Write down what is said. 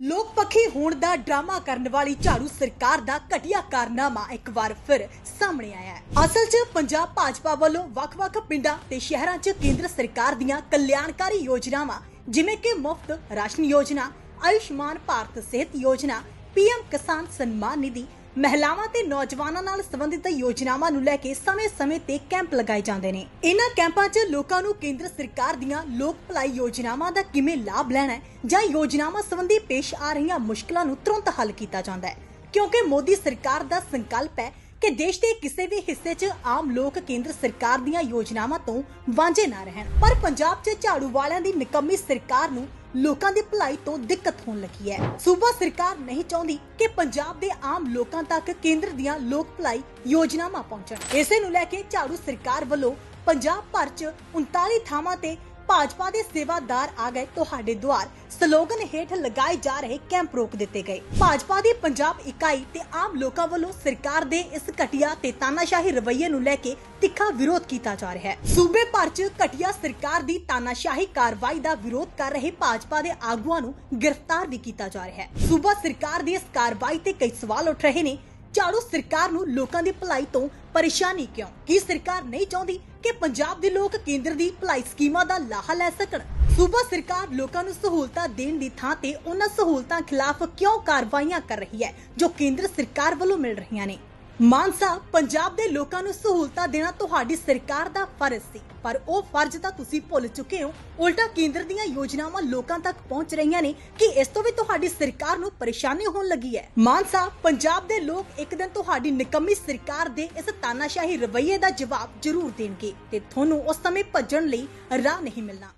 ਲੋਕ ਪੱਖੀ ਹੋਣ ਦਾ ਡਰਾਮਾ ਕਰਨ ਵਾਲੀ ਝਾੜੂ ਸਰਕਾਰ ਦਾ ਘਟੀਆ ਕਾਰਨਾਮਾ ਇੱਕ ਵਾਰ ਫਿਰ ਸਾਹਮਣੇ ਆਇਆ ਹੈ। ਅਸਲ 'ਚ ਪੰਜਾਬ ਭਾਜਪਾ ਵੱਲੋਂ ਵੱਖ-ਵੱਖ ਪਿੰਡਾਂ ਤੇ ਸ਼ਹਿਰਾਂ 'ਚ ਕੇਂਦਰ ਸਰਕਾਰ ਦੀਆਂ ਕਲਿਆਣਕਾਰੀ ਯੋਜਨਾਵਾਂ, ਜਿਵੇਂ ਕਿ ਮੁਫਤ ਰਾਸ਼ਨ ਯੋਜਨਾ, ਆਯੁਸ਼ਮਾਨ ਭਾਰਤ ਸਿਹਤ ਯੋਜਨਾ, ਪੀਐਮ ਕਿਸਾਨ ਸਨਮਾਨ ਨਿਧੀ ਮਹਿਲਾਵਾਂ ਤੇ ਨੌਜਵਾਨਾਂ ਨਾਲ ਸੰਬੰਧਿਤ ਯੋਜਨਾਵਾਂ ਨੂੰ ਲੈ ਕੇ ਸਮੇਂ-ਸਮੇਂ ਤੇ ਕੈਂਪ ਲਗਾਏ ਜਾਂਦੇ ਨੇ। ਇਹਨਾਂ ਕੈਂਪਾਂ 'ਚ ਲੋਕਾਂ ਨੂੰ ਕੇਂਦਰ ਸਰਕਾਰ ਦੀਆਂ ਲੋਕ ਭਲਾਈ ਯੋਜਨਾਵਾਂ ਦਾ ਕਿਵੇਂ ਲਾਭ ਲੈਣਾ ਹੈ ਜਾਂ ਯੋਜਨਾਵਾਂ ਸੰਬੰਧੀ ਪੇਸ਼ ਆ ਰਹੀਆਂ ਮੁਸ਼ਕਲਾਂ ਨੂੰ ਤੁਰੰਤ ਹੱਲ ਕੀਤਾ ਜਾਂਦਾ ਹੈ? ਕਿਉਂਕਿ ਮੋਦੀ ਸਰਕਾਰ ਦਾ ਸੰਕਲਪ ਹੈ ਕਿ ਦੇਸ਼ ਦੇ ਕਿਸੇ ਵੀ ਹਿੱਸੇ 'ਚ ਆਮ ਲੋਕ ਕੇਂਦਰ ਸਰਕਾਰ ਦੀਆਂ ਯੋਜਨਾਵਾਂ ਤੋਂ ਵਾਂਝੇ ਨਾ ਰਹਿਣ। ਪਰ ਪੰਜਾਬ 'ਚ ਝਾੜੂ ਵਾਲਿਆਂ ਦੀ ਨਿਕੰਮੀ ਸਰਕਾਰ ਨੂੰ ਲੋਕਾਂ ਦੀ ਭਲਾਈ ਤੋਂ ਦਿੱਕਤ ਹੋਣ ਲੱਗੀ ਹੈ। ਸੂਬਾ ਸਰਕਾਰ ਨਹੀਂ ਚਾਹੁੰਦੀ ਕਿ ਪੰਜਾਬ ਦੇ ਆਮ ਲੋਕਾਂ ਤੱਕ ਕੇਂਦਰ ਦੀਆਂ ਲੋਕ ਭਲਾਈ ਯੋਜਨਾਵਾਂ ਪਹੁੰਚਣ। ਇਸੇ ਨੂੰ ਲੈ ਕੇ ਝਾੜੂ ਸਰਕਾਰ ਵੱਲੋਂ ਪੰਜਾਬ ਭਰ 'ਚ 39 ਥਾਵਾਂ ਤੇ ਭਾਜਪਾ ਦੇ ਸੇਵਾਦਾਰ ਆ ਗਏ ਤੁਹਾਡੇ ਦੁਆਰ। ਸਲੋਗਨ ਹੇਠ ਲਗਾਏ ਜਾ ਰਹੇ ਕੈਂਪ ਰੋਕ ਦਿੱਤੇ ਗਏ। ਭਾਜਪਾ ਦੀ ਪੰਜਾਬ ਇਕਾਈ ਤੇ ਆਮ ਲੋਕਾਂ ਵੱਲੋਂ ਸਰਕਾਰ ਦੇ ਇਸ ਘਟੀਆ ਤੇ ਤਾਨਾਸ਼ਾਹੀ ਰਵੱਈਏ ਨੂੰ ਲੈ ਕੇ ਤਿੱਖਾ ਵਿਰੋਧ ਕੀਤਾ ਜਾ ਰਿਹਾ ਹੈ। ਸੂਬੇ ਭਰ 'ਚ ਘਟੀਆ ਸਰਕਾਰ ਦੀ ਤਾਨਾਸ਼ਾਹੀ ਕਾਰਵਾਈ ਦਾ ਵਿਰੋਧ ਕਰ ਰਹੇ ਭਾਜਪਾ ਦੇ ਆਗੂਆਂ ਨੂੰ ਗ੍ਰਿਫਤਾਰ ਵੀ ਕੀਤਾ ਜਾ ਰਿਹਾ ਹੈ। ਸੂਬਾ ਸਰਕਾਰ ਦੀ ਇਸ ਕਾਰਵਾਈ ਤੇ ਕਈ ਸਵਾਲ ਉੱਠ ਰਹੇ ਨੇ। ਝਾੜੂ ਸਰਕਾਰ ਨੂੰ ਲੋਕਾਂ ਦੀ ਭਲਾਈ ਤੋਂ ਪਰੇਸ਼ਾਨੀ ਕਿਉਂ? ਕੀ ਸਰਕਾਰ ਨਹੀਂ ਚਾਹੁੰਦੀ ਕਿ ਪੰਜਾਬ ਦੇ ਲੋਕ ਕੇਂਦਰ ਦੀ ਭਲਾਈ ਸਕੀਮਾਂ ਦਾ ਲਾਹਾ ਲੈ ਸਕਣ? ਸੂਬਾ ਸਰਕਾਰ ਲੋਕਾਂ ਨੂੰ ਸਹੂਲਤਾਂ ਦੇਣ ਦੀ ਥਾਂ ਤੇ ਉਹਨਾਂ ਸਹੂਲਤਾਂ ਖਿਲਾਫ ਕਿਉਂ ਕਾਰਵਾਈਆਂ ਕਰ ਰਹੀ ਹੈ, ਜੋ ਕੇਂਦਰ ਸਰਕਾਰ ਵੱਲੋਂ ਮਿਲ ਰਹੀਆਂ ਨੇ? ਮਾਨਸਾ, ਪੰਜਾਬ ਦੇ ਲੋਕਾਂ ਨੂੰ ਸਹੂਲਤਾਂ ਦੇਣਾ ਤੁਹਾਡੀ ਸਰਕਾਰ ਦਾ ਫਰਜ਼ ਸੀ। ਪਰ ਉਹ ਫਰਜ਼ ਤਾਂ ਤੁਸੀਂ ਭੁੱਲ ਚੁੱਕੇ ਹੋ। ਉਲਟਾ ਕੇਂਦਰ ਦੀਆਂ ਯੋਜਨਾਵਾਂ ਲੋਕਾਂ ਤੱਕ ਪਹੁੰਚ ਰਹੀਆਂ ਨੇ ਕਿ ਇਸ ਤੋਂ ਵੀ ਤੁਹਾਡੀ ਸਰਕਾਰ ਨੂੰ ਪਰੇਸ਼ਾਨੀ ਹੋਣ ਲੱਗੀ ਹੈ। ਮਾਨਸਾ, ਪੰਜਾਬ ਦੇ ਲੋਕ ਇੱਕ ਦਿਨ ਤੁਹਾਡੀ ਨਿਕੰਮੀ ਸਰਕਾਰ ਦੇ ਇਸ ਤਾਨਾਸ਼ਾਹੀ ਰਵੱਈਏ ਦਾ ਜਵਾਬ ਜ਼ਰੂਰ ਦੇਣਗੇ ਤੇ ਤੁਹਾਨੂੰ ਉਸ ਸਮੇਂ ਭੱਜਣ ਲਈ ਰਾਹ ਨਹੀਂ ਮਿਲਣਾ।